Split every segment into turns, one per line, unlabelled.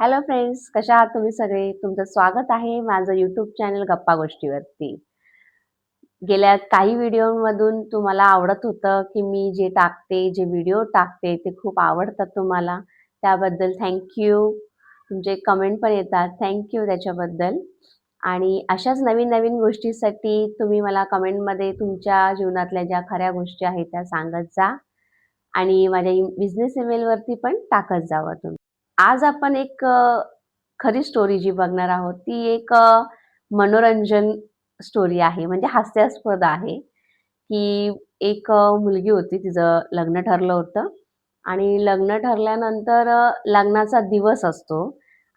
Hello friends कशा आहात तुम्ही सगळे? तुमचं स्वागत आहे माझं यूट्यूब चॅनल गप्पा गोष्टीवरती. गेल्या काही व्हिडिओमधून तुम्हाला आवडत होतं की मी जे टाकते जे व्हिडिओ टाकते ते खूप आवडतात तुम्हाला. त्याबद्दल थँक्यू तुमचे कमेंट पण येतात. थँक्यू त्याच्याबद्दल. आणि अशाच नवीन नवीन गोष्टीसाठी तुम्ही मला कमेंटमध्ये तुमच्या जीवनातल्या ज्या खऱ्या गोष्टी आहेत त्या सांगत जा. आणि माझ्या बिझनेस ईमेलवरती पण टाकत जावं तुम्ही. आज आपण एक खरी स्टोरी जी बघणार आहोत ती एक मनोरंजन स्टोरी आहे म्हणजे हास्यास्पद आहे. की एक मुलगी होती तिचं लग्न ठरलं होतं आणि लग्न ठरल्यानंतर लग्नाचा दिवस असतो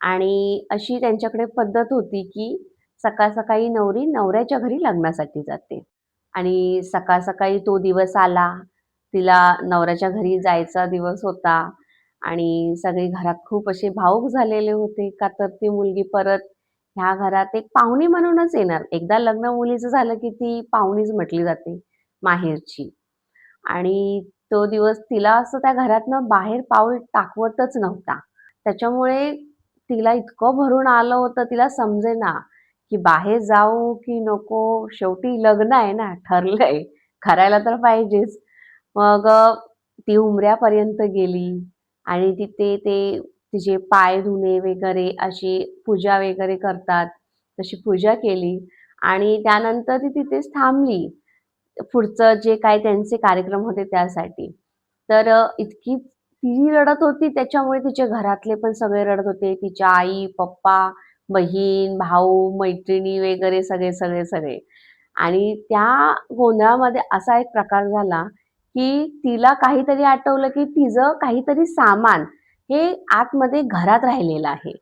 आणि अशी त्यांच्याकडे पद्धत होती की सकाळ सकाळी नवरी नवऱ्याच्या घरी लग्नासाठी जाते आणि सकाळ सकाळी तो दिवस आला तिला नवऱ्याच्या घरी जायचा दिवस होता आणि सगळे घरात खूप असे भावूक झालेले होते का तर ती मुलगी परत ह्या घरात एक पाहुणी म्हणूनच येणार. एकदा लग्न मुलीचं झालं की ती पाहुणीच म्हटली जाते माहेरची. आणि तो दिवस तिला असं त्या घरातनं बाहेर पाऊल टाकवतच नव्हता. त्याच्यामुळे तिला इतकं भरून आलं होतं तिला समजेना की बाहेर जाऊ की नको शेवटी लग्न आहे ना ठरलंय. करायला तर पाहिजेच. मग ती उमऱ्यापर्यंत गेली. आणि तिथे ते तिचे पाय धुणे वगैरे अशी पूजा वगैरे करतात. तशी पूजा केली आणि त्यानंतर ती तिथेच थांबली. पुढचं जे काय त्यांचे कार्यक्रम होते त्यासाठी. तर इतकी ती रडत होती त्याच्यामुळे तिच्या घरातले पण सगळे रडत होते. तिच्या आई पप्पा बहीण भाऊ मैत्रिणी वगैरे सगळे सगळे सगळे. आणि त्या गोंधळामध्ये असा एक प्रकार झाला की तिला काहीतरी आठवलं की तिचं काहीतरी सामान हे आतमध्ये घरात राहिलेलं आहे.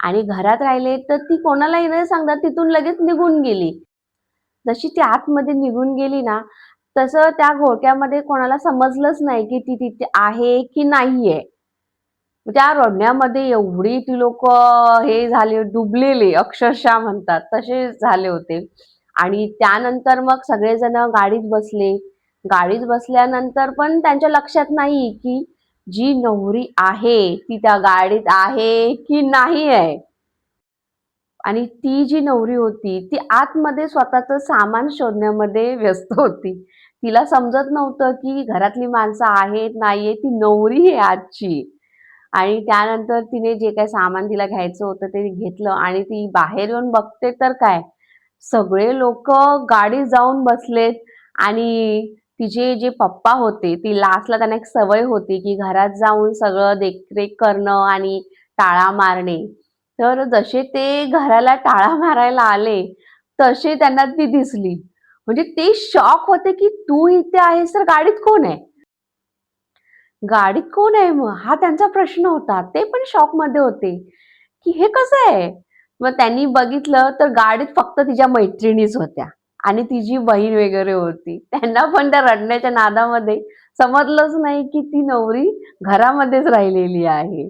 आणि घरात राहिले तर ती कोणालाही न सांगता तिथून लगेच निघून गेली. जशी ती आतमध्ये निघून गेली ना तसं त्या घोळक्यामध्ये कोणाला समजलंच नाही की ती तिथे आहे की नाहीये. त्या रडण्यामध्ये एवढी ती लोक हे झाले डुबलेले अक्षरशः म्हणतात तसे झाले होते. आणि त्यानंतर मग सगळेजण गाडीत बसले. गाडीत बसल्यानंतर पण त्यांच्या लक्षात नाही की जी नवरी आहे ती त्या गाडीत आहे की नाही आहे आणि ती जी नवरी होती ती आतमध्ये स्वतःच सामान शोधण्यामध्ये व्यस्त होती. तिला समजत नव्हतं की घरातली माणसं आहेत नाहीये ती नवरी आहे आजची. आणि त्यानंतर तिने जे काही सामान तिला घ्यायचं होतं ते घेतलं आणि ती बाहेर येऊन बघते तर काय? सगळे लोक गाडीत जाऊन बसलेत आणि तिचे जे पप्पा होते ती लास्टला त्यांना एक सवय होती की घरात जाऊन सगळं देखरेख करणं आणि टाळा मारणे. तर जसे ते घराला टाळा मारायला आले तसे त्यांना ती दिसली. म्हणजे ते शॉक होते की तू इथे आहेस तर गाडीत कोण आहे? गाडीत कोण आहे मग? हा त्यांचा प्रश्न होता. ते पण शॉकमध्ये होते की हे कसं आहे? मग त्यांनी बघितलं तर गाडीत फक्त तिच्या मैत्रिणीच होत्या. आणि तिची बहीण वगैरे होती त्यांना पण त्या रडण्याच्या नादामध्ये समजलंच नाही की ती नवरी घरामध्येच राहिलेली आहे.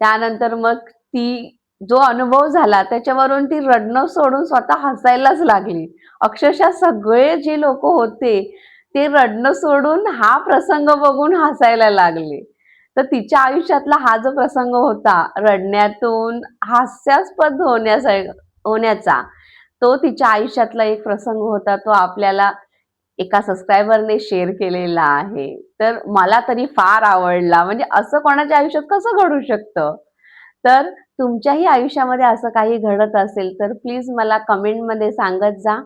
त्यानंतर मग ती जो अनुभव झाला त्याच्यावरून ती रडणं सोडून स्वतः हसायलाच लागली. अक्षरशः सगळे जे लोक होते ते रडणं सोडून हा प्रसंग बघून हसायला लागले. तर तिच्या आयुष्यातला हा जो प्रसंग होता रडण्यातून हास्यास्पद होण्याचा होण्याचा तो तिच्या आयुष्यातला एक प्रसंग होता तो आपल्याला एका सबस्क्रायबरने शेअर केलेला आहे. तर मला तरी फार आवडला. म्हणजे असं कोणाच्या आयुष्यात कसं घडू शकतं? तर तुमच्याही आयुष्यामध्ये असं काही घडत असेल तर प्लीज मला कमेंटमध्ये सांगत जा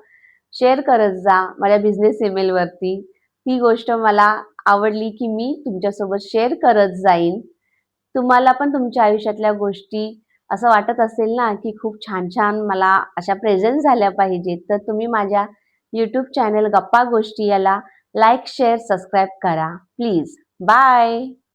शेअर करत जा माझ्या बिझनेस ईमेलवरती ती गोष्ट मला आवडली की मी तुमच्यासोबत शेअर करत जाईन. तुम्हाला पण तुमच्या आयुष्यातल्या गोष्टी असं वाटत असेल ना की खूप छान छान मला अशा प्रेझेंट झाल्या पाहिजेत. तर तुम्ही माझ्या यूट्यूब चॅनल गप्पा गोष्टी याला लाईक शेअर सबस्क्राईब करा. Please bye